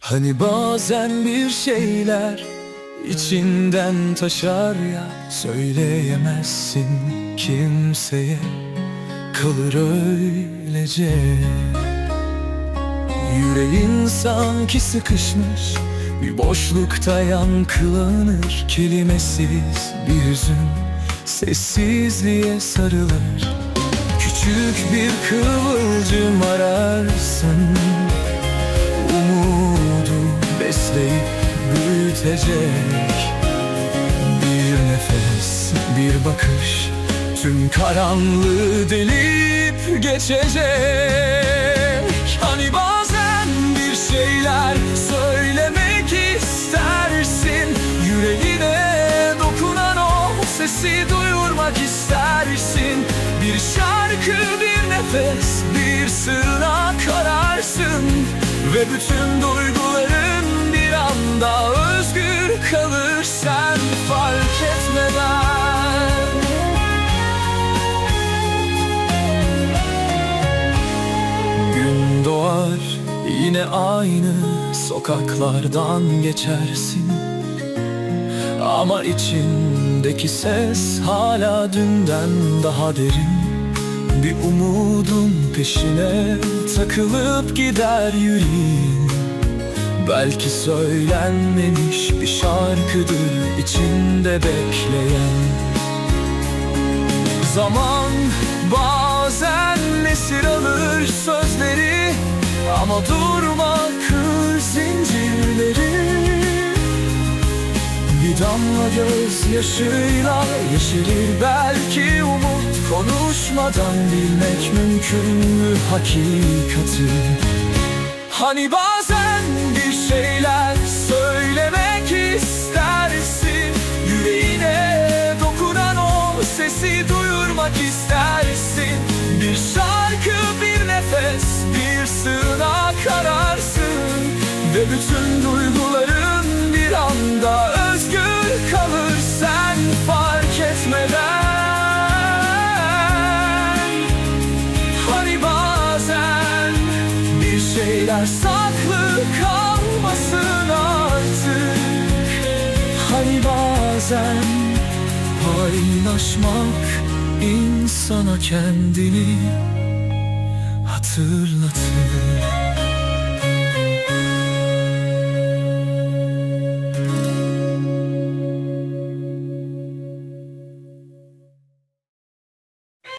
Hani bazen bir şeyler içinden taşar ya Söyleyemezsin kimseye. Kalır öylece. Yüreğin sanki sıkışmış Bir boşlukta yankılanır. Kelimesiz bir hüzün Sessizliğe sarılır. Küçük bir kıvılcım ararsın büyütecek Bir nefes, bir bakış Tüm karanlığı delip geçecek. Hani bazen bir şeyler söylemek istersin Yüreğine dokunan o sesi duyurmak istersin. Bir şarkı, bir nefes, bir sığınak ararsın Ve bütün duyguların bir anda özgür kalır sen fark etmeden. Gün doğar yine aynı sokaklardan geçersin. Ama içindeki ses hala dünden daha derin. Bir umudun peşine takılıp gider yüreğin Belki söylenmemiş bir şarkıdır içinde bekleyen. Zaman bazen esir alır sözleri Ama durma kır zincirleri. Bir damla gözyaşıyla yeşerir belki umut Konuşmadan bilmek mümkün mü hakikati? Hani bazen duyurmak istersin. Bir şarkı, bir nefes, bir sığınak ararsın. Ve bütün duyguların bir anda özgür kalır sen fark etmeden. Hani bazen bir şeyler saklı kalmasın artık. Hani bazen paylaşmak insana kendini hatırlatır